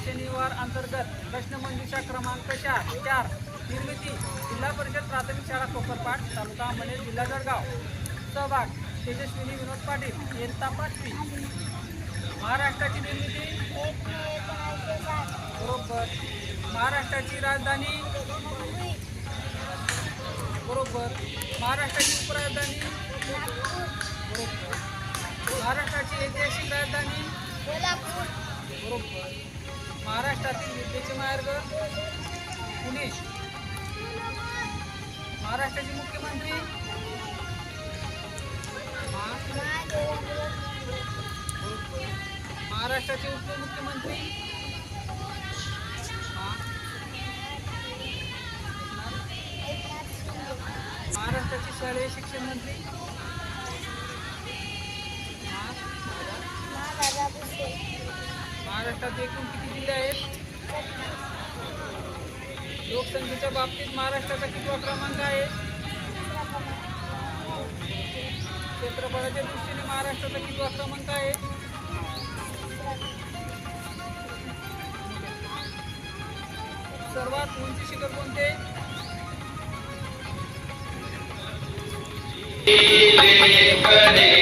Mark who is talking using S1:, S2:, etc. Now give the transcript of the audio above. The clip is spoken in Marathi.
S1: शनिवार अंतर्गत प्रश्नमंजुषा क्रमांक चार चार निर्मिती जिल्हा परिषद प्राथमिक शाळा कोपरपाट तालुका मनेर जिल्हा जळगाव. सहभाग तेजस्विनी विनोद पाटील एकता पाचवी महाराष्ट्राची निर्मिती बरोबर. महाराष्ट्राची राजधानी बरोबर. महाराष्ट्राची उपराजधानी महाराष्ट्राची ऐतिहासिक राजधानी कोल्हापूर. बरोबर महाराष्ट्रातील विद्येचे मार्ग पुणे महाराष्ट्राचे मुख्यमंत्री. महाराष्ट्राचे उपमुख्यमंत्री. महाराष्ट्राचे शालेय शिक्षण मंत्री. महाराष्ट्रात एकूण किती जिल्हे आहेत? लोकसंख्येच्या बाबतीत महाराष्ट्राचा कितवा क्रमांक आहे? क्षेत्रफळाच्या दृष्टीने महाराष्ट्राचा कितवा क्रमांक आहे? सर्वात उंची शिखर कोणते?
S2: रे